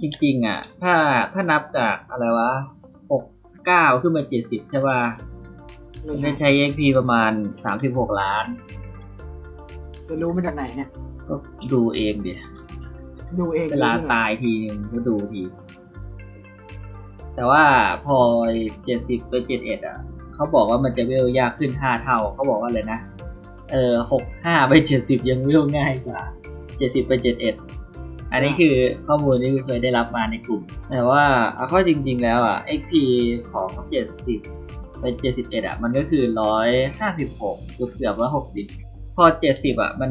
จริง ๆ อะ ถ้าถ้านับจากอะไรวะหกเก้าขึ้นมาเจ็ดสิบใช่ป่ะมันได้ใช้ XP ประมาณสามสิบหกล้าน จะรู้มาจากไหนเนี่ย ก็ดูเองดิดูเองเวลาตายทีนึงก็ดูที แต่ว่าพอเจ็ดสิบไปเจ็ดเอ็ดอะเขาบอกว่ามันจะเวลยากขึ้นห้าเท่า เขาบอกว่าอะไรนะ เออหกห้าไปเจ็ดสิบยังเวลง่ายกว่าเจ็ดสิบไปเจ็ดเอ็ด อันนี้คือข้อมูลที่เคยได้รับมาในกลุ่ม แต่ว่าเอาเข้อจริง ๆ แล้วอะ XP ของเจ็ดสิบไปเจ็ดสิบเอ็ดอะ มันก็คือร้อยห้าสิบหกเกือบร้อยหกสิบพอเจ็ดสิบอะ มัน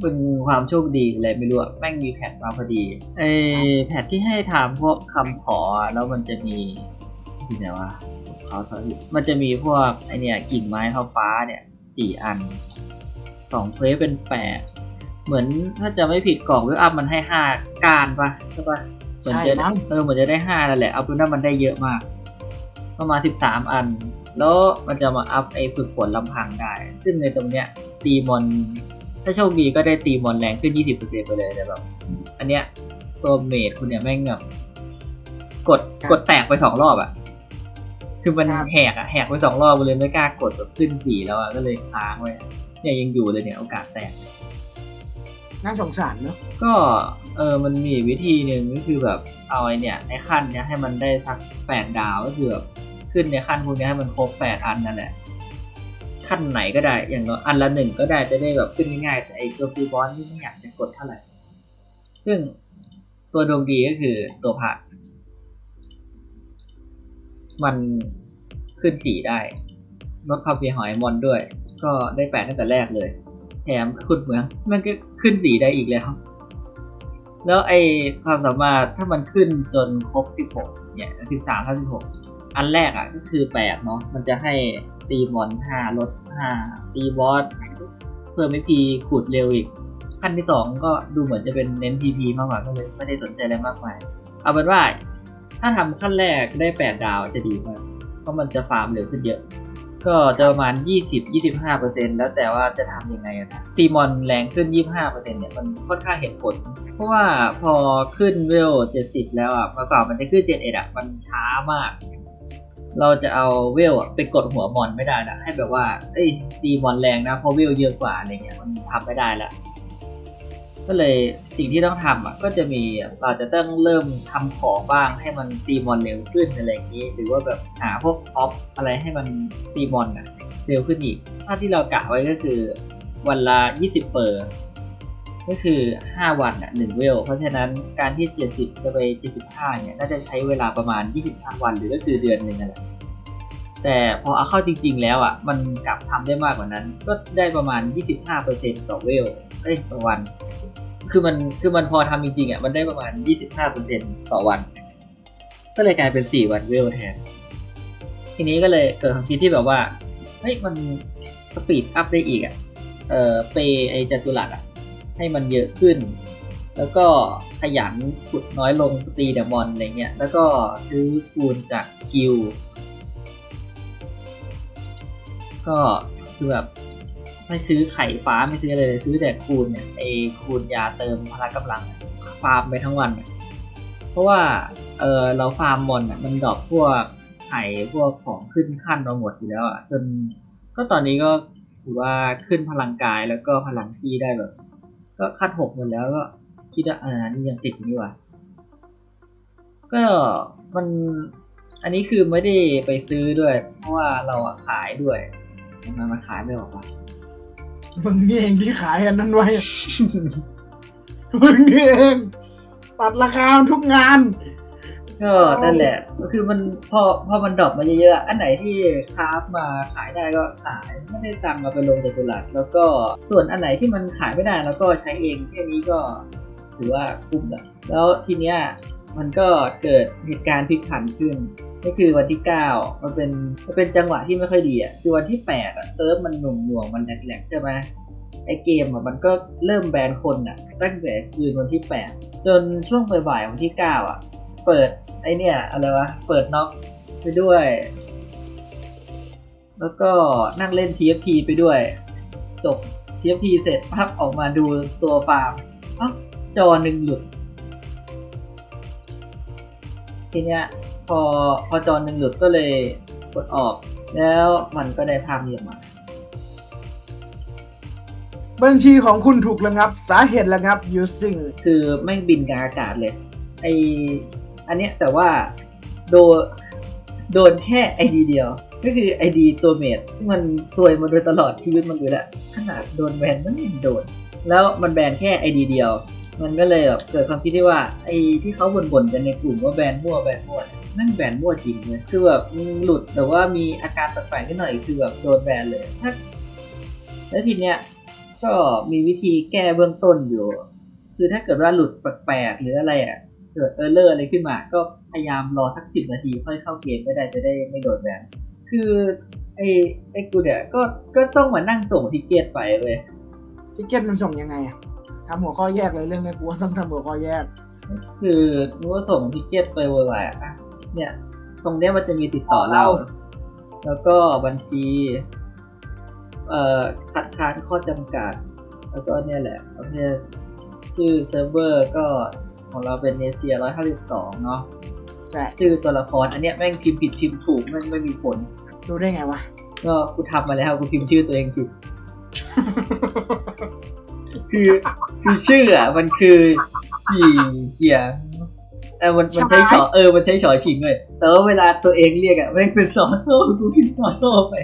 เป็นความโชคดีอะไรไม่รู้อะแม่งมีแพทมาพอดีไอแพทที่ให้ทำพวกคำขออะแล้วมันจะมีที่ไหนวะเขาเขามันจะมีพวกไอเนี่ยกิ่งไม้เท้าฟ้าเนี่ยสี่อันสองเควสเป็นแปด เหมือนถ้าจะไม่ผิดกล่องวิวอัพมันให้ห้าการปะใช่ปะเหมือนจะเออเหมือนจะได้ห้านั่นแหละเอาเป็นว่ามันได้เยอะมาก ประมาณสิบสามอัน แล้วมันจะมาอัพไอ้ฝึกฝนลำพังได้ ซึ่งในตรงเนี้ยตีมอน ถ้าโชคดีก็ได้ตีมอนแรงขึ้นยี่สิบเปอร์เซ็นไปเลยแต่แบบอันเนี้ยตัวเมดคุณเนี่ยแม่งแบบกดกดแตกไปสองรอบอะคือมันแหกอะแหกไปสองรอบเลยไม่กล้ากดแบบขึ้นสี่แล้วอะก็เลยค้างไว้เนี่ยยังอยู่เลยเนี่ยโอกาสแตก น่าสงสารเนอะก็เออมันมีวิธีหนึ่งก็คือแบบเอาไอเนี่ยในขั้นเนี้ยให้มันได้สักแปดดาวก็คือแบบขึ้นในขั้นพวกเนี้ยให้มันครบแปดอันนั่นแหละขั้นไหนก็ได้อย่างน้อยอันละหนึ่งก็ได้จะได้แบบขึ้นง่ายๆแต่ไอตัวฟรีบอสนี่ไม่อยากจะกดเท่าไหร่ ซึ่งตัวดวงดีก็คือตัวพระมันขึ้นสีได้ลดความเสียหายมอนด้วย ก็ได้แปดตั้งแต่แรกเลย ถมขุดเหมืองมันก็ขึ้นสีได้อีกแล้ว แล้วไอความสามารถถ้ามันขึ้นจนครบ 16 เนี่ย 13ถ้า16 อันแรกอะก็คือ 8 เนาะมันจะให้ตีมอน5ลด5ตีบอสเพิ่มไม่พีขุดเร็วอีก ขั้นที่ 2 ก็ดูเหมือนจะเป็นเน้น PP มากกว่าก็เลยไม่ได้สนใจอะไรมากมายเอาเป็นว่าถ้าทำขั้นแรกได้ 8 ดาวจะดีมากเพราะมันจะฟาร์มเร็วขึ้นเยอะ ก็จะประมาณ 20-25%แล้วแต่ว่าจะทำยังไงอะนะตีมอนแรงขึ้น 25%เนี่ยมันค่อนข้างเห็นผล เพราะว่าพอขึ้นเวล 70 แล้วอะเมื่อก่อนมันจะขึ้น 71 อะ มันช้ามาก เราจะเอาเวลอะไปกดหัวมอนไม่ได้นะให้แบบว่า เอ้ยตีมอนแรงนะเพราะเวลเยอะกว่าอะไรเงี้ยมันทำไม่ได้ละ ก็เลยสิ่งที่ต้องทำอะก็จะมีเราจะต้องเริ่มทำของบ้างให้มันตีมอนเร็วขึ้นอะไรอย่างนี้ หรือว่าแบบหาพวกออฟอะไรให้มันตีมอนอะเร็วขึ้นอีกถ้าที่เรากะไว้ก็คือวันละ 20 เปอร์ก็คือ 5 วันอะ1เวล เพราะฉะนั้นการที่ 70 จะไป 75 เนี่ย น่าจะใช้เวลาประมาณ 25 วันหรือก็คือเดือนหนึ่งนั่นแหละ แต่พอเอาเข้าจริง ๆ แล้วอะมันกลับทำได้มากกว่านั้น ก็ได้ประมาณ 25%ต่อเวลเอ้ยต่อวัน คือมันคือมันพอทำจริงๆอะมันได้ประมาณ 25%ต่อวัน ก็เลยกลายเป็น 4 วันเวลแทน ทีนี้ก็เลยเกิดความคิดที่แบบว่าเฮ้ยมันสปีดอัพได้อีกอะเอ่อเปย์ไอจัตุรัสอะให้มันเยอะขึ้น แล้วก็ขยันขุดน้อยลงตีเดมอนอะไรเงี้ยแล้วก็ซื้อคูณจากกิล ก็คือแบบไม่ซื้อไข่ฟ้าไม่ซื้ออะไรเลยซื้อแต่คูณเนี่ยไอคูณยาเติมพละกำลังฟาร์มไปทั้งวัน เพราะว่าเออเราฟาร์มมอนมันดรอปพวกไข่พวกของขึ้นขั้นมาหมดอยู่แล้วอะจนก็ตอนนี้ก็ถือว่าขึ้นพลังกายแล้วก็พลังชีได้แบบ ก็คัดหกหมดแล้วก็คิดว่าอ่านี่ยังติดอยู่นี่ว่าก็มันอันนี้คือไม่ได้ไปซื้อด้วย เพราะว่าเราขายด้วย ทำไมมาขายไม่ออกวะมึงนี่เองที่ขายอันนั้นไว้ มึงนี่เองตัดราคาทุกงานก็นั่นแหละก็คือมันพอพอมันดรอปมาเยอะๆ อันไหนที่คราฟมาขายได้ก็ขายไม่ได้ตังค์มาไปลงในตลาดแล้วก็ส่วนอันไหนที่มันขายไม่ได้แล้วก็ใช้เองแค่นี้ก็ถือว่าคุ้มละแล้วทีเนี้ย มันก็เกิดเหตุการณ์พลิกผันขึ้น ก็คือวันที่เก้ามันเป็นมันเป็นจังหวะที่ไม่ค่อยดีอะคือวันที่แปดอะเซิร์ฟมันหน่วงหน่วงมันแหลกๆใช่ไหมไอเกมอะมันก็เริ่มแบนคนอะ ตั้งแต่คืนวันที่แปดจนช่วงบ่ายๆวันที่เก้าอะ เปิดไอเนี่ยอะไรวะเปิดน็อกไปด้วย แล้วก็นั่งเล่น TFT ไปด้วย จบ TFT เสร็จพับออกมาดูตัวฟาร์มอ้าวจอหนึ่งหลุด ทีเนี้ยพอพอจอหนึ่งหลุดก็เลยกดออก แล้วมันก็ได้ภาพนี้ออกมา บัญชีของคุณถูกระงับ สาเหตุระงับ using คือไม่งบินกลางอากาศเลยไออันเนี้ยแต่ว่าโดนโดนแค่ไอดีเดียว ก็คือไอดีตัวเมดที่มันซวยมาโดยตลอดชีวิตมันอยู่แล้วขนาดโดนแบนมันยังโดน แล้วมันแบนแค่ไอดีเดียว มันก็เลยแบบเกิดความคิดที่ว่าไอ้ที่เขาบ่นๆกันในกลุ่มว่าแบนมั่วแบนมั่วนี่ยแม่งแบนมั่วจริงเลยคือแบบหลุดแต่ว่ามีอาการแปลกๆนิดหน่อยคือแบบโดนแบนเลยถ้าแล้วทีเนี้ยก็มีวิธีแก้เบื้องต้นอยู่ คือถ้าเกิดว่าหลุดแปลกๆหรืออะไรอะเกิดเออร์เลอร์อะไรขึ้นมา ก็พยายามรอสักสิบนาทีค่อยเข้าเกมไม่ได้จะได้ไม่โดนแบนคือไอ้ไอ้กูเนี่ยก็ก็ต้องมานั่งส่งทิเกตไปเว้ยทิเก็ตมันส่งยังไงอะ ทำหัวข้อแยกเลยเรื่องนี้กูว่าต้องทำหัวข้อแยก คือนึกว่าส่งทิเกตไปเวอร์ไวอะเนี่ย ตรงเนี้ยมันจะมีติดต่อเรา แล้วก็บัญชี เอ่อคัดค้านข้อจำกัด แล้วก็เนี่ยแหละประเภทชื่อเซิร์ฟเวอร์ก็ของเราเป็นเนเซีย152เนาะแต่ชื่อตัวละคร อันเนี้ยแม่งพิมพ์ผิดพิมพ์ถูกแม่งไม่มีผลดูได้ไงวะ ก็กูทำมาแล้วกูพิมพ์ชื่อตัวเองผิด คือคือชื่ออะ มันคือฉี่เฉียงเออมันมันใช้ฉอเออมันใช้ฉอฉิงเลยแต่ว่าเวลาตัวเองเรียกอะแม่งเป็นสอโซ่กูพิมพ์สอโซ่ไป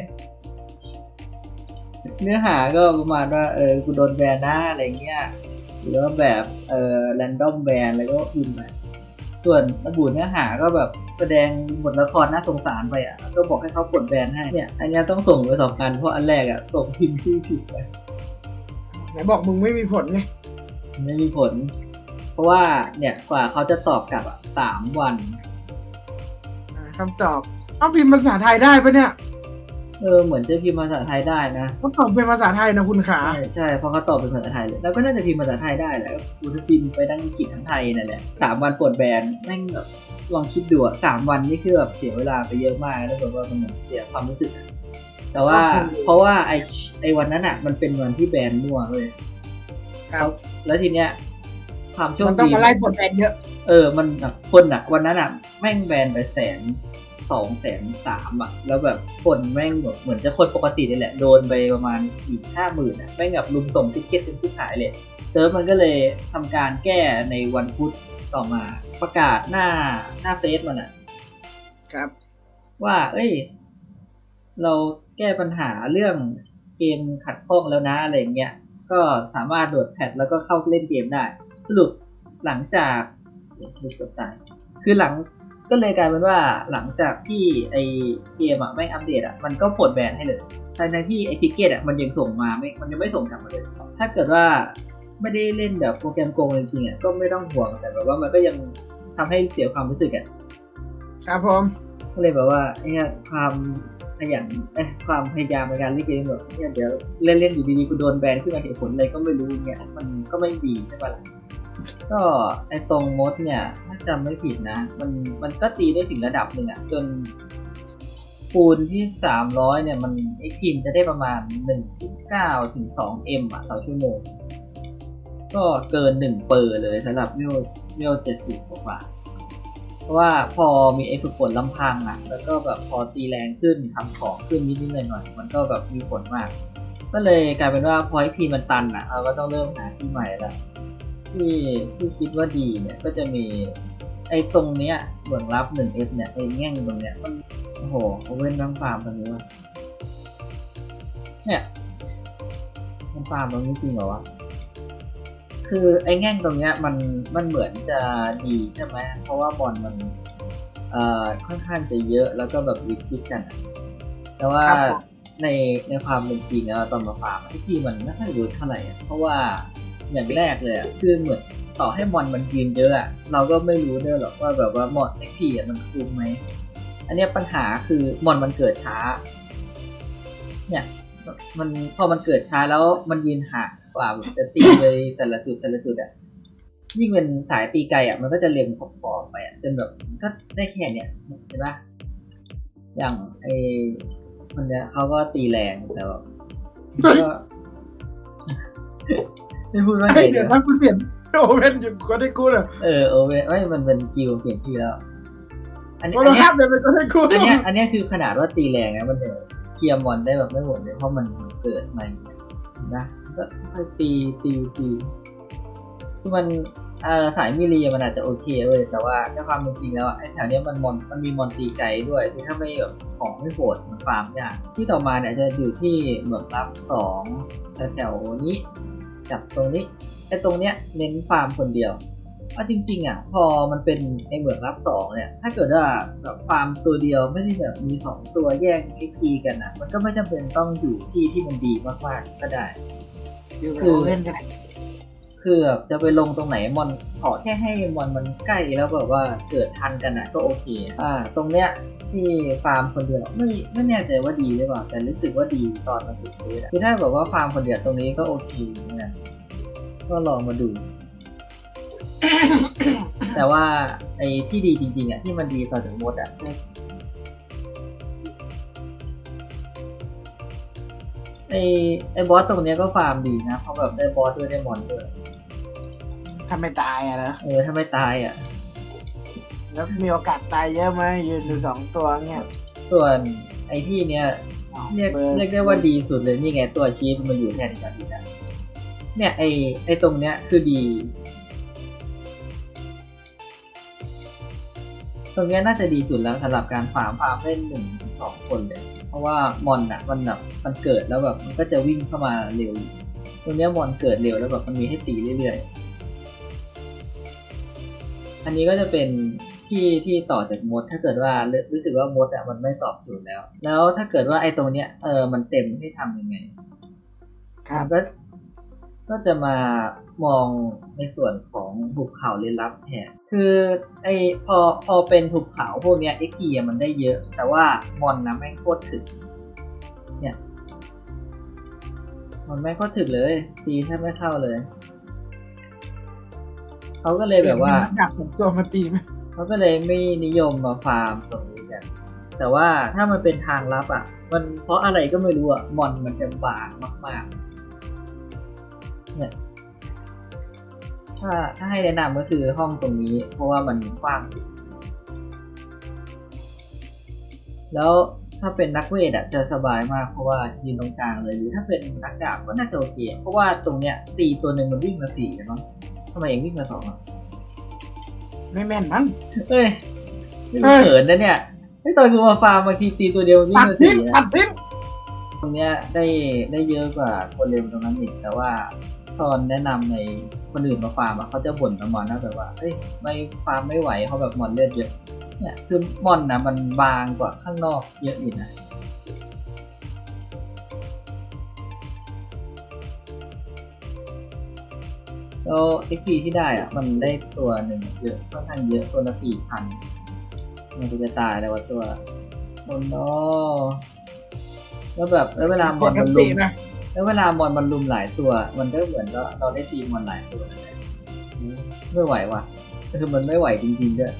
เนื้อหาก็ประมาณว่าเออกูโดนแบนนะอะไรเงี้ยหรือว่าแบบเออแรนดอมแบนอะไรก็พิมพ์ไปส่วนระบุเนื้อหาก็แบบแสดงบทละครน่าสงสารไปอะก็บอกให้เขากดแบนให้เนี่ย อันเนี้ยต้องส่งไปสองอันเพราะอันแรกอะส่งพิมพ์ชื่อผิดไป ไหนบอกมึงไม่มีผลไงไม่มีผล เพราะว่าเนี่ยกว่าเขาจะตอบกลับอะสามวันอ่าคำตอบต้องพิมพ์ภาษาไทยได้ปะเนี่ยเออเหมือนจะพิมพ์ภาษาไทยได้นะต้องตอบเป็นภาษาไทยนะคุณขา ใช่ใช่เพราะเขาตอบเป็นภาษาไทยเลยแล้วก็น่าจะพิมพ์ภาษาไทยได้แหละกูจะพิมพ์ไปทั้งอังกฤษทั้งไทยนั่นแหละสามวันปลดแบนแม่งแบบลองคิดดูอะสามวันนี่คือแบบเสียเวลาไปเยอะมากแล้วแบบว่ามันเหมือนเสียความรู้สึกอะ แต่ว่าเพราะว่าไอไอวันนั้นอะ มันเป็นวันที่แบนมั่วเลยครับแล้วทีเนี้ยความโชคมันต้องดีมาไล่ผลแบนเยอะ เออ มันแบบคนอะ วันนั้นอะ แม่งแบนไปแสนสองแสนสามอะ แล้วแบบคนแม่งแบบเหมือนจะคนปกตินี่แหละ โดนไปประมาณสี่ห้าหมื่นอะ แม่งแบบลุมส่งทิกเก็ตจนชิบหายเลยเซิร์ฟมันก็เลยทำการแก้ในวันพุธต่อมาประกาศหน้าหน้าเฟซมันอะ ครับ ว่า เอ้ย เรา แก้ปัญหาเรื่องเกมขัดข้องแล้วนะอะไรอย่างเงี้ย ก็สามารถโหลดแพทแล้วก็เข้าเล่นเกมได้ สรุปหลังจากเดี๋ยวดูกดตายคือหลังก็เลยกลายเป็นว่าหลังจากที่ไอเกมอะไม่อัปเดตอะมันก็ปลดแบนให้เลยทั้งๆที่ไอทิเกตอะมันยังส่งมาไม่ มันยังไม่ส่งกลับมาเลย ถ้าเกิดว่าไม่ได้เล่นแบบโปรแกรมโกงจริงๆอะก็ไม่ต้องห่วงแต่แบบว่ามันก็ยังทำให้เสียความรู้สึกอะครับผมก็เลยแบบว่าไอ้เนี่ยความข ยันความพยายามในการเล่นเกมแบบเนี่ยเดี๋ยวเล่นเล่นๆอยู่ดีๆกูโดนแบนขึ้นมาเหตุผลอะไรก็ไม่รู้เงี้ยมันก็ไม่ดีใช่ปะล่ะก็ไอ้ตรงมดเนี่ยถ้าจำไม่ผิดนะ มันมันก็ตีได้ถึงระดับหนึ่งอะจนคูณที่สามร้อยเนี่ย มันไอ้พิมจะได้ประมาณหนึ่งจุดเก้าถึงสองเอ็มอะต่อชั่วโมง ก็เกินหนึ่งเปอร์เลยสำหรับเมลเมลเจ็ดสิบกว่า เพราะว่าพอมีไอ้ฝึกฝนลำพังอะ แล้วก็แบบพอตีแรงขึ้นทำของขึ้นนิดๆหน่อยๆมันก็แบบมีผลมาก ก็เลยกลายเป็นว่าพอไอพีมันตันอะเราก็ต้องเริ่มหาที่ใหม่ละที่ที่คิดว่าดีเนี่ยก็จะมีไอ้ตรงเนี้ยเบื้องรับ 1F เนี่ยไอ้แง่งตรงเนี้ยมันโอ้โหเขาเว้นน้ำฟาร์มตรงนี้วะเนี่ยน้ำฟาร์มตรงนี้จริงเหรอวะ คือไอ้แง่งตรงเนี้ยมันมันเหมือนจะดีใช่ไหมเพราะว่าบอลมันเอ่อค่อนข้างจะเยอะแล้วก็แบบวิจิตกันอะแต่ว่าครับผม ในในความเป็นจริงแล้วตอนมาฟาร์มไอ้ที่มันไม่ค่อยรู้เท่าไหร่อะเพราะว่าอย่างแรกเลยอะคือเหมือนต่อให้มอนมันยืนเยอะอะเราก็ไม่รู้ด้วยหรอกว่าแบบว่ามอนไอพีอะมันคุ้มไหมอันเนี้ยปัญหาคือมอนมันเกิดช้า เนี่ย มันพอมันเกิดช้าแล้วมันยืนห่าง กว่าแบบจะตีไปแต่ละจุดแต่ละจุดอะยิ่งเป็นสายตีไกลอะมันก็จะเล็มขอบขอบไปอะจนแบบมันก็ได้แค่เนี้ยเห็นปะอย่างไอ้มันเนี้ยเขาก็ตีแรงแต่แบบมันก็ไม่พูดว่าไงเฮ้ยเดี๋เดี๋ยยววถ้าคุณเปลี่ยนโอเว่นอยู่ก็ได้กูเหรอเออโอเวไม่มันเป็นกิลเปลี่ยนชื่อแล้ว อันนี้โทอัรนเนี้ศัยพท์เดี๋ยวเป็นคนให้กูอันเนี้ยอันเนี้ยคือขนาดว่าตีแรงนะมันเนี่ยเคลียร์มอนได้แบบไม่หมดเลยเพราะมันเกิดมาอย่างเงี้ยนะ ก็ค่อยตีตีตีคือมันเอ่อสายมิลีมันอาจจะโอเคเว้ยแต่ว่าในความเป็นจริงแล้วไอ้แถวเนี้ยมันมอนมันมีมอนตีไกลด้วยคือถ้าไม่แบบของไม่โหดมันฟาร์มยากที่ต่อมาเนี่ยจะอยู่ที่เหมือนรับสองแถวนี้จับตรงนี้ไอ้ตรงเนี้ยเน้นฟาร์มคนเดียว เอาจริงๆอะพอมันเป็นไอเหมืองรับสองเนี่ย ถ้าเกิดว่าแบบฟาร์มตัวเดียวไม่ได้แบบมีสองตัวแย่งเอ็กพีกันอะ มันก็ไม่จำเป็นต้องอยู่ที่ที่มันดีมากๆก็ได้อยู่กับเราเล่นกันคือแบบจะไปลงตรงไหนมอนขอแค่ให้มอนมันใกล้แล้วแบบว่าเกิดทันกันอะก็โอเค อ่า ตรงเนี้ยที่ฟาร์มคนเดียวไม่ไม่แน่ใจว่าดีหรือเปล่าแต่รู้สึกว่าดีตอนมันติดเทสอะคือถ้าแบบว่าฟาร์มคนเดียวตรงนี้ก็โอเคเนกันก็ลองมาดู แต่ว่าไอ้ที่ดีจริงๆอะที่มันดีต่อจากมดอะไอ้ไอ้บอสตรงเนี้ยก็ฟาร์มดีนะเพราะแบบได้บอสด้วยได้มอนด้วยถ้าไม่ตายอะนะเออถ้าไม่ตายอะ แล้วมีโอกาสตายเยอะไหมยืนอยู่สองตัวเงี้ยส่วนไอ้ที่เนี้ยอ้าวเรียกบอเรียกได้ว่าดีสุดเลยนี่ไงตัวชีฟมันอยู่แค่ในจอดีนะเนี่ยไอ้ไอ้ตรงเนี้ยคือดี ตรงเนี้ยน่าจะดีสุดแล้วสำหรับการฟาร์มฟาร์มเล่นหนึ่งถึงสองคนเลย เพราะว่ามอนอะมันแบบมันเกิดแล้วแบบมันก็จะวิ่งเข้ามาเร็ว ตรงเนี้ยมอนเกิดเร็วแล้วแบบมันมีให้ตีเรื่อยๆ อันนี้ก็จะเป็นที่ที่ต่อจากมด ถ้าเกิดว่ารู้รู้สึกว่ามดอะมันไม่ตอบโจทย์แล้ว แล้วถ้าเกิดว่าไอ้ตรงเนี้ยเออมันเต็มให้ทำยังไงครับก็ ก็จะมามองในส่วนของหุบเขาเรนลับแทนคือไอพอพอเป็นหุบเขาพวกเนี้ยเอ็กเกียมันได้เยอะ แต่ว่ามอนนะแม่งโคตรถึกเนี่ยมันแม่งโคตรถึกเลยตีแทบไม่เข้าเลยเขาก็เลยแบบว่าดักผมตัวมาตีไหมเขาก็เลยไม่นิยมมาฟาร์มตรงนี้กันแต่ว่าถ้ามันเป็นทางลับอะ มันเพราะอะไรก็ไม่รู้อะมอนมันจะบางมาก ๆ ถ้าถ้าให้แนะนำก็คือห้องตรงนี้ เพราะว่ามันกว้างสุดแล้วถ้าเป็นนักเวทอะจะสบายมากเพราะว่ายืนตรงกลางเลยหรือถ้าเป็นนักดาบก็น่าจะโอเค เพราะว่าตรงเนี้ยตีตัวหนึ่งมันวิ่งมาสี่กันมั้งทำไมเองวิ่งมาสองอะไม่แม่นมั้งเอ้ยนี่เอ้มันยเขินนะเนี่ยไอ้ตอนกูมาฟาร์มบางทีตีตัวเดียวมันวิ่ตังดมาทิ้สี่งนะตัดทิ้งตรงเนี้ยได้ได้เยอะกว่าคนเร็วตรงนั้นอีกแต่ว่าตอนแนะนำใน คนอื่นมาฟาร์มอะเขาจะบ่นกับมอนนะแบบว่า เอ้ยไม่ฟาร์มไม่ไหวเขาแบบมอนเลือดเยอะเนี่ยคือมอนนะมันบางกว่าข้างนอกเยอะอยู่นะแล้ว XP ที่ได้อะมันได้ตัวหนึ่งเยอะค่อนข้างเยอะตัวละสี่พันมันจะตายแล้วว่าตัวโอ้โนแล้วแบบแล้วเวลามอนมันลุมนะ แล้วเวลามอนมันลุมหลายตัว มันก็เหมือนเราเราได้ตีมอนหลายตัวนั่นแหละอืมไม่ไหวว่ะคือมันไม่ไหวจริงๆด้วย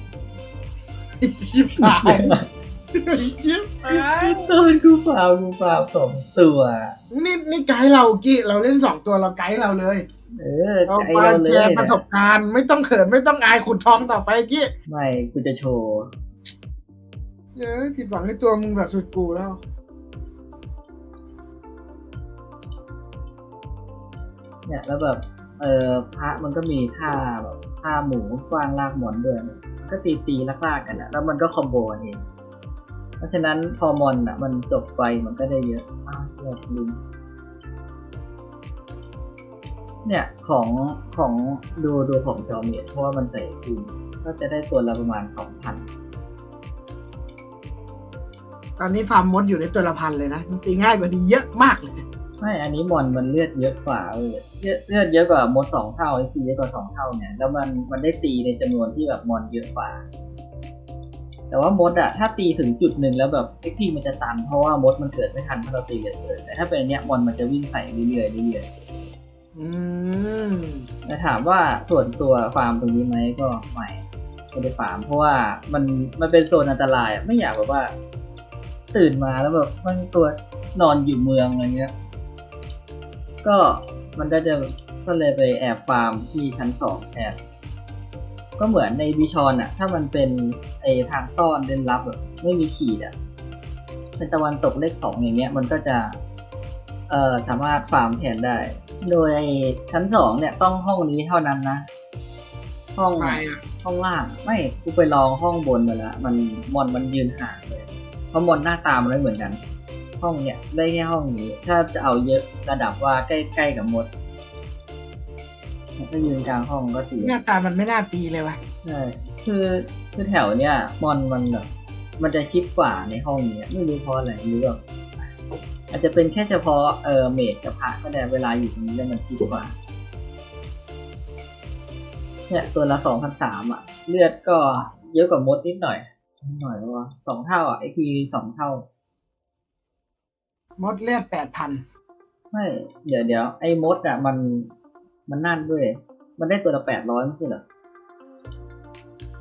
ชิบหายชิบหายตอนกูฟาวกูฟาวสองตัวนี่นี่ไกด์เรากี้เราเล่นสองตัวเราไกด์เราเลย เออเราใจมาเราเลแชยร์ประสบการณ์ไม่ต้องเขินไม่ต้องอายขุดทองต่อไปกี้ไม่กูจะโชว์เย้ยผิดหวังในตัวมึงแบบสุดกูแล้ว เนี่ยแล้วแบบเออพระมันก็มีท่าแบบท่าหมูกว้างลากหมอนด้วยมันก็ตีตีลากลากกันอะแล้วมันก็คอมโบกันเองเพราะฉะนั้นพอมอนอะมันจบไปมันก็ได้เยอะอ้าวเลือกลืมเนี่ยของของดูดูของจอเมียเพราะว่ามันใส่คืนก็จะได้ตัวละประมาณสองพันตอนนี้ฟาร์มมดอยู่ในตัวละพันเลยนะตีง่ายกว่านี้เยอะมากเลย ไม่ อันนี้มอนมันเลือดเยอะกว่าเว้ยเลือดเลือดเยอะกว่ามดสองเท่าไอ้ตีเยอะกว่าสองเท่าเนี่ย แล้วมันมันได้ตีในจำนวนที่แบบมอนเยอะกว่า แต่ว่ามดอะถ้าตีถึงจุดหนึ่งแล้วแบบเอ็กพีมันจะตัน เพราะว่ามดมันเกิดไม่ทันถ้าเราตีเกิดเกิดแต่ถ้าเป็นอันเนี้ยมอนมันจะวิ่งใส่เรื่อยๆเรื่อยๆอืมแต่ถามว่าส่วนตัวฟาร์มตรงนี้ไหมก็ไม่ไม่ได้ฟาร์มเพราะว่ามันมันเป็นโซนอันตรายอะไม่อยากแบบว่า ตื่นมาแล้วแบบมันตัวนอนอยู่เมืองอะไรเงี้ย ก็มันก็จะก็เลยไปแอบฟาร์มที่ชั้นสองแทนก็เหมือนในบิชอนอะถ้ามันเป็นไอทางซ่อนเดินลับแบบไม่มีขีดอะเป็นตะวันตกเลขสองอย่างเงี้ย มันก็จะเอ่อสามารถฟาร์มแทนได้ โดยไอ้ชั้นสองเนี่ยต้องห้องนี้เท่านั้นนะ ห้องไปอะห้องล่างไม่กูไปลองห้องบนมาแล้วมันมอนมันยืนห่างเลยเพราะมอนหน้าตามันไม่เหมือนกัน ห้องเนี่ยได้แค่ห้องนี้ ถ้าจะเอาเยอะระดับว่าใกล้ๆกับมดเนี่ยก็ยืนกลางห้องก็ตีหน้าตามันไม่น่าตีเลยว่ะใช่คือคือแถวเนี้ยมอนมันแบบมันจะชิดกว่าในห้องเนี้ยไม่รู้เพราะอะไรหรือแบบอาจจะเป็นแค่เฉพาะเออเมดกับพระก็ได้เวลาอยู่ตรงนี้แล้วมันชิดกว่า เนี่ยตัวละสองพันสามอะ เลือดก็เยอะกว่ามดนิดหน่อยนิดหน่อยว่าสองเท่าอะไอพีสองเท่า มดเลือดแปดพันไม่เดี๋ยวเดี๋ยวไอ้มดอะมันมันนั่นด้วย มันได้ตัวละแปดร้อยไม่ใช่เหรอ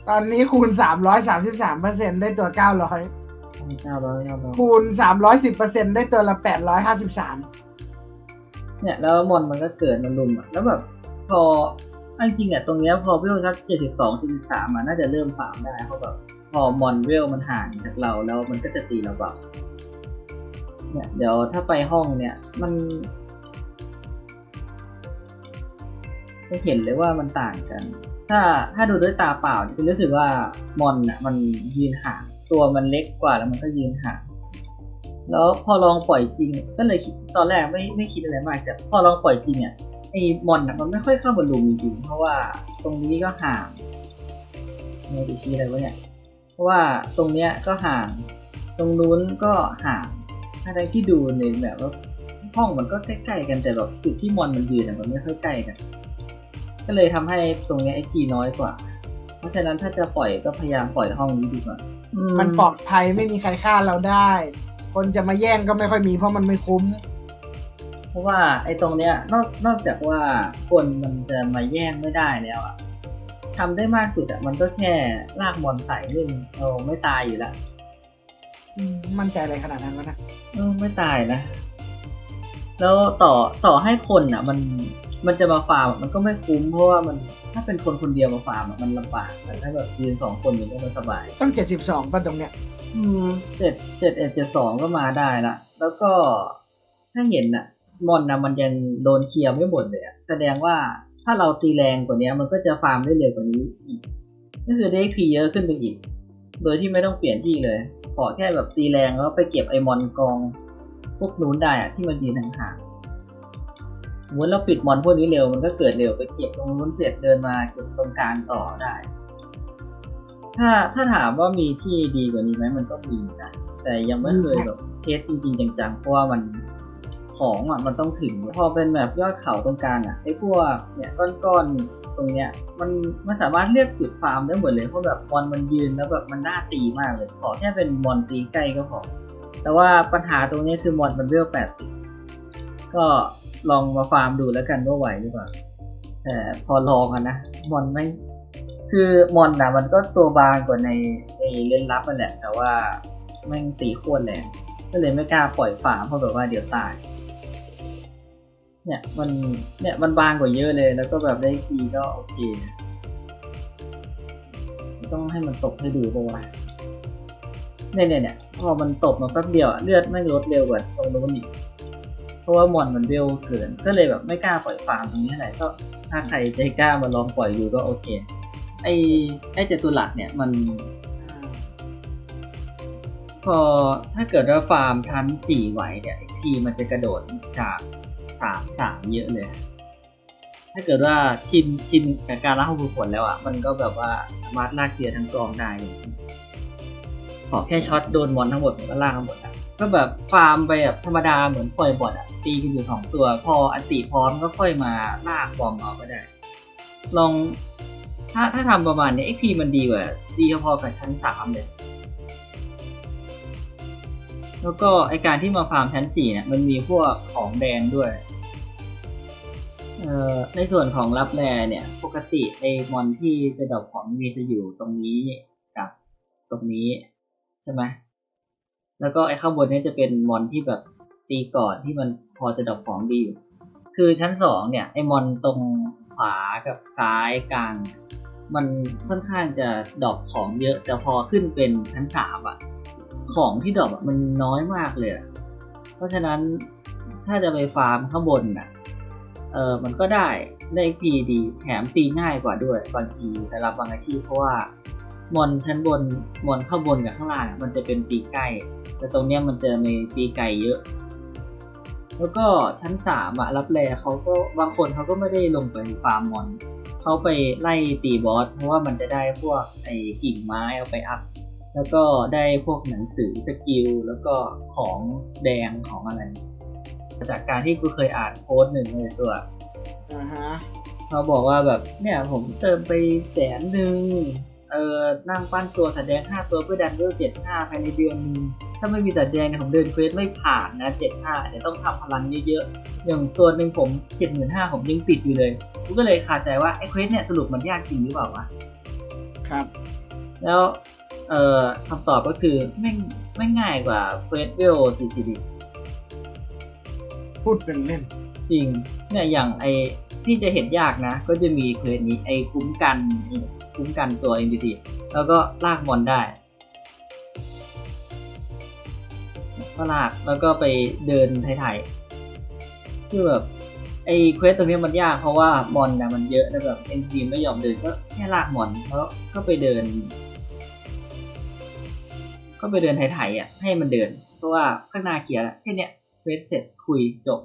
ตอนนี้คูณสามร้อยสามสิบสามเปอร์เซ็นได้ตัวเก้าร้อยเก้าร้อยเก้าร้อยคูณสามร้อยสิบเปอร์เซ็นได้ตัวละแปดร้อยห้าสิบสามเนี่ยแล้วมอนมันก็เกิดมันลุมอะแล้วแบบพอเอาจริงๆอะตรงเนี้ยพอเวลสักเจ็ดสิบสองเจ็ดสิบสามอะน่าจะเริ่มฟาร์มได้เพราะแบบพอมอนเวลมันห่างจากเราแล้วมันก็จะตีเราเบา เนี่ยเดี๋ยวถ้าไปห้องเนี่ยมันจะเห็นเลยว่ามันต่างกัน ถ้าถ้าดูด้วยตาเปล่าจะรู้สึกว่ามอนอะมันยืนห่างตัวมันเล็กกว่าแล้วมันก็ยืนห่างแล้วพอลองปล่อยจริง ก็เลยคิดตอนแรกไม่ไม่คิดอะไรมากแต่พอลองปล่อยจริงอะไอ้มอนอะมันไม่ค่อยเข้ามาลุมจริงเพราะว่าตรงนี้ก็ห่างไม่ได้ชี้อะไรวะเนี่ยเพราะว่าตรงเนี้ยก็ห่าง ตรงนู้นก็ห่าง อะไรที่ดูในแบบว่าห้องมันก็ใกล้ๆกันแต่แบบจุดที่มอนมันยืนอะมันไม่ค่อยใกล้กัน ก็เลยทำให้ตรงเนี้ยไอ้กีน้อยกว่า เพราะฉะนั้นถ้าจะปล่อยก็พยายามปล่อยห้องนี้ดีกว่ามัมันปลอดภัยไม่มีใครฆ่าเราได้ คนจะมาแย่งก็ไม่ค่อยมีเพราะมันไม่คุ้ม เพราะว่าไอ้ตรงเนี้ยนอกนอกจากว่าคนมันจะมาแย่งไม่ได้แล้วอะทำได้มากสุดอะมันก็แค่ลากมอนใส่เล่นเราไม่ตายอยู่แล้วอื มมั่นใจอะไรขนาดนั้นวะนะเออไม่ตายนะ แล้วต่อต่อให้คนอะมันมันจะมาฟาร์มอะมันก็ไม่คุ้มเพราะว่ามันถ้าเป็นคนคนเดียวมาฟาร์มอะมันลำบากแต่ถ้าแบบยืนสองคนอย่างนี้ก็สบาย ต้องเจ็ดสิบสองป่ะตรงเนี้ย อืมเจ็ดเจ็ดเอ็ดเจ็ดสองก็มาได้ละแล้วก็ถ้าเห็นน่ะ มอนนะมันยังโดนเคลียร์ไม่หมดเลยอะแสดงว่าถ้าเราตีแรงกว่านี้มันก็จะฟาร์มได้เร็วกว่านี้อีกก็คือได้พีเยอะขึ้นไปอีก โดยที่ไม่ต้องเปลี่ยนที่เลย ขอแค่แบบตีแรงแล้วไปเก็บไอมอนกอง พวกนู้นได้อะที่มันยืนห่างๆสมมติเราปิดมอนพวกนี้เร็วมันก็เกิดเร็วไปเก็บตรงนู้นเสร็จเดินมาเก็บตรงกลางต่อได้ ถ้าถ้าถามว่ามีที่ดีกว่านี้ไหมมันก็มีนะแต่ยังไม่เคยแบบเทสจริงๆจังๆเพราะว่ามัน ของอะมันต้องถึง พอเป็นแบบยอดเขาตรงกลางอะไอ้พวกเนี่ยก้อนๆตรงเนี้ย มันมันสามารถเรียกจุดฟาร์มได้หมดเลยเพราะแบบมอนมันยืนแล้วแบบมันน่าตีมากเลยขอแค่เป็นมอนตีใกล้ก็พอแต่ว่าปัญหาตรงนี้คือมอนมันเวลแปดสิบก็ลองมาฟาร์มดูแล้วกันว่าไหวหรือเปล่าแต่พอลองอะนะมอนไม่คือมอนนะมันก็ตัวบางกว่าในในเล่นลับนั่นแหละ แต่ว่าแม่งตีโคตรแรงก็เลยไม่กล้าปล่อยฝาร์มเพราะแบบว่าเดี๋ยวตาย เนี่ยมันเนี่ยมันบางกว่าเยอะเลยแล้วก็แบบได้ทีก็โอเคต้องให้มันตกให้ดูปะวะเนี่ยเนี่ยเนี่ยพอมันตกมาแป๊บเดียวเลือดแม่ลดเร็วกว่าตรงนู้นอีกเพราะว่ามอนมันเร็วเกิน ก็เลยแบบไม่กล้าปล่อยฟาร์มตรงนี้ไหร่ก็ถ้าใครใจกล้ามาลองปล่อยดูก็โอเค ไอไอเจตุรัสเนี่ยมัน พอถ้าเกิดว่าฟาร์มชั้นสี่ไหวเนี่ยทีมันจะกระโดดจาก สามสามเยอะเลย ถ้าเกิดว่าชินชินกับการล่าหูผลแล้วอะ มันก็แบบว่าสามารถลากเกียร์ทั้งกองได้เลยขอแค่ช็อตโดนมอนทั้งหมดมันก็ลากทั้งหมดอะก็แบบฟาร์มไปแบบธรรมดาเหมือนปล่อยบอทอะตีกันอยู่สองตัว พออันติพร้อมก็ค่อยมาลากบอมเอาก็ได้ ลองถ้าถ้าทำประมาณนี้ XP มันดีกว่าดีพอกับชั้นสามเลย แล้วก็ไอการที่มาฟาร์มชั้นสี่เนี่ยมันมีพวกของแดงด้วยเอ่อในส่วนของรับแรเนี่ย ปกติไอมอนที่จะดอปของมีจะอยู่ตรงนี้กับตรงนี้ใช่ไหมแล้วก็ไอข้างบนนี้จะเป็นมอนที่แบบตีก่อนที่มันพอจะดอปของดีอยู่คือชั้นสองเนี่ยไอมอนตรงขวากับซ้ายกลาง มันค่อนข้างจะดอปของเยอะแต่พอขึ้นเป็นชั้นสามอะ ของที่ดรอปมันน้อยมากเลย เพราะฉะนั้นถ้าจะไปฟาร์มข้างบนน่ะ เออมันก็ได้ได้พีดี แถมตีง่ายกว่าด้วย บางทีสำหรับบางอาชีพเพราะว่ามอนชั้นบนมอนข้างบนกับข้างล่างมันจะเป็นตีใกล้แต่ตรงเนี้ยมันจะมีตีไกลเยอะ แล้วก็ชั้นสามอะรับแลเขาก็บางคนเขาก็ไม่ได้ลงไปฟาร์มมอนเขาไปไล่ตีบอสเพราะว่ามันจะได้พวกไอ้กิ่งไม้เอาไปอัพ แล้วก็ได้พวกหนังสือสกิล แล้วก็ของแดงของอะไร จากการที่กูเคยอ่านโพสต์หนึ่งในตัวอ่าฮะเขาบอกว่าแบบเนี่ยผมเติมไปแสนหนึ่งเออนั่งปั้นตัวสัตว์แดงห้าตัวเพื่อดันเวลเจ็ดห้าภายในเดือนหนึงถ้าไม่มีสัตว์แดงเนี่ยผมเดินเควสไม่ผ่านนะเจ็ดห้าเดี๋ยวต้องทำพลังเยอะๆ อย่างตัวหนึ่งผมเจ็ดหมื่นห้าผมยังติดอยู่เลยกูก็เลยคาใจว่าไอ้เควสเนี่ยสรุปมันยากจริงหรือเปล่าวะ ครับ แล้ว เอ่อคำตอบก็คือไม่งไม่ง่ายกว่าเควสเวลสี่สิบพูดเป็นเล่น จริงเนี่ยอย่างไอที่จะเห็นยากนะ ก็จะมีเควสนี้ไอคุ้มกันนี่คุ้มกันตัว NPC แล้วก็ลากมอนได้ ก็ลากแล้วก็ไปเดินไถ่ๆคือแบบไอเควสตรงเนี้ยมันยากเพราะว่ามอนนะมันเยอะแล้วแบบ NPC ไม่ยอมเดินก็แค่ลากมอนแล้วก็ไปเดิน ก็ไปเดินไถ่ๆอะ ให้มันเดิน เพราะว่าข้างหน้าเขียนแล้วแค่เนี้ยเควสเสร็จคุยจบ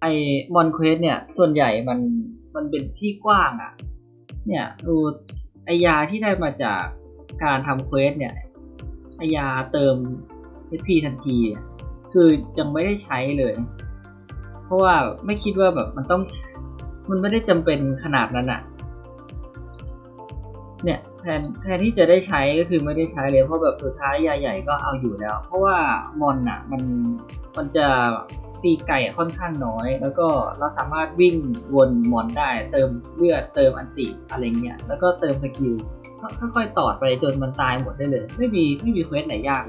ไอมอนเควสเนี่ย ส่วนใหญ่มันมันเป็นที่กว้างอะ เนี่ยดูไอยาที่ได้มาจากการทำเควสเนี่ยไอยาเติม HP ทันที คือยังไม่ได้ใช้เลย เพราะว่าไม่คิดว่าแบบมันต้องมันไม่ได้จำเป็นขนาดนั้นอะ เนี่ยแทนแทนที่จะได้ใช้ก็คือไม่ได้ใช้เลยเพราะแบบสุดท้ายยาใหญ่ก็เอาอยู่แล้ว เพราะว่ามอนอะมันมันจะตีไก่ค่อนข้างน้อย แล้วก็เราสามารถวิ่งวนมอนได้ เติมเลือดเติมอันติอะไรเงี้ยแล้วก็เติมสกิลค่อยๆตอดไปจนมันตายหมดได้เลย ไม่มีไม่มีเควสไหนยาก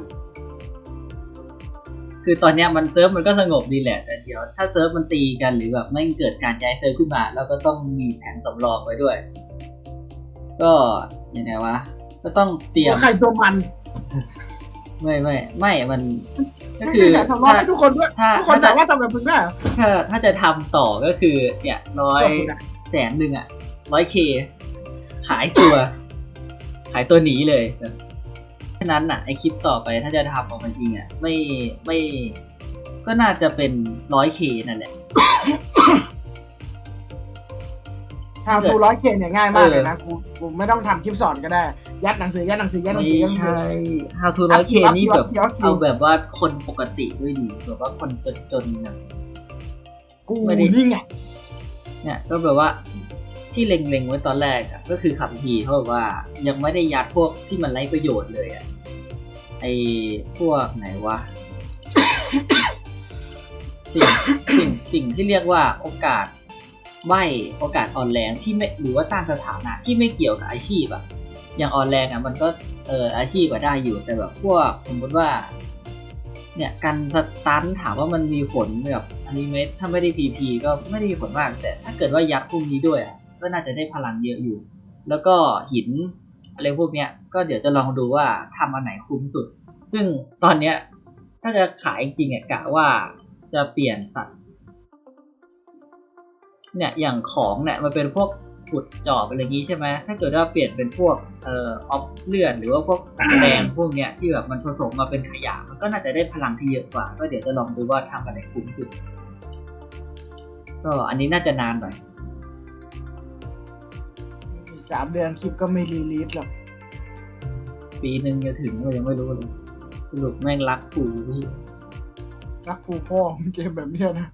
คือตอนเนี้ยมันเซิร์ฟมันก็สงบดีแหละ แต่เดี๋ยวถ้าเซิร์ฟมันตีกันหรือแบบไม่เกิดการย้ายเซิร์ฟขึ้นมาเราก็ต้องมีแผนสำรองไว้ด้วย ก็ยังไงวะ ก็ต้องเตรียมตัวใครตัวมัน ไม่ไม่ไม่มันก็ไม่คือใช่ทำร้องให้ทุกคนด้วยถ้าทุกคนถ้าสามารถทำแบบมึงได้เหรอถ้าถ้าจะทำต่อก็คือ เนี่ยร้อยขอบคุณอะแสนหนึ่งอะร้อยเคขายตัว ขายตัวหนีเลยฉะนั้นอะไอคลิปต่อไปถ้าจะทำออกมาจริงอะไม่ไม่ก็น่าจะเป็นร้อยเคนั่นแหละ ทำทูร้อยเกเนี่ยง่ายมากเลยนะกูกูไม่ต้องทำคลิปสอนก็ได้ ยัดหนังสือยัดหนังสือยัดหนังไม่สือยัดหนังสือ ใช่ How to ร้อยเคนี่แบบเดี๋ยวเดี๋ยวเอาแบบว่าคนปกติด้วยดีแบบว่าคนจนๆแบบกูไม่ได้ นี่ไงเนี่ยก็แบบว่าที่เล็งๆไว้ตอนแรกอะก็คือขับทีเขาบอกว่ายังไม่ได้ยัดพวกที่มันไร้ประโยชน์เลยอะไอพวกไหนวะ สิ่งสิ่งสิ่งที่เรียกว่าโอกาส ใบโอกาสอ่อนแรงที่ไม่หรือว่าต้านสถานะที่ไม่เกี่ยวกับอาชีพอะอย่างอ่อนแรงอะมันก็เอออาชีพอะได้อยู่แต่แบบพวกสมมติว่า เนี่ยการสตันถามว่ามันมีผลกับอนิเมะถ้าไม่ได้พีพีก็ไม่ได้มีผลมาก แต่ถ้าเกิดว่ายัดพวกนี้ด้วยอะก็น่าจะได้พลังเยอะอยู่ แล้วก็หินอะไรพวกเนี้ยก็เดี๋ยวจะลองดูว่าทำอันไหนคุ้มสุด ซึ่งตอนเนี้ยถ้าจะขายจริงๆอะกะว่าจะเปลี่ยนสัตว์ เนี่ยอย่างของเนี่ยมันเป็นพวกขุดจอบอะไรอย่างงี้ใช่ไหมถ้าเกิดว่าเปลี่ยนเป็นพวกเอ่อออฟเลือดหรือว่าพวกของแดงพวกเนี้ยที่แบบมันผสมมาเป็นขยะมันก็น่าจะได้พลังที่เยอะกว่า ก็เดี๋ยวจะลองดูว่าทำอะไรคุ้มสุดก็อันนี้น่าจะนานหน่อยอีกสามเดือนคลิปก็ไม่รีลีสหรอกปีหนึ่งจะถึงก็ยังไม่รู้เลยสรุปแม่งรักกูพี่รักผูพ่อเกมแบบเนี้ยนะ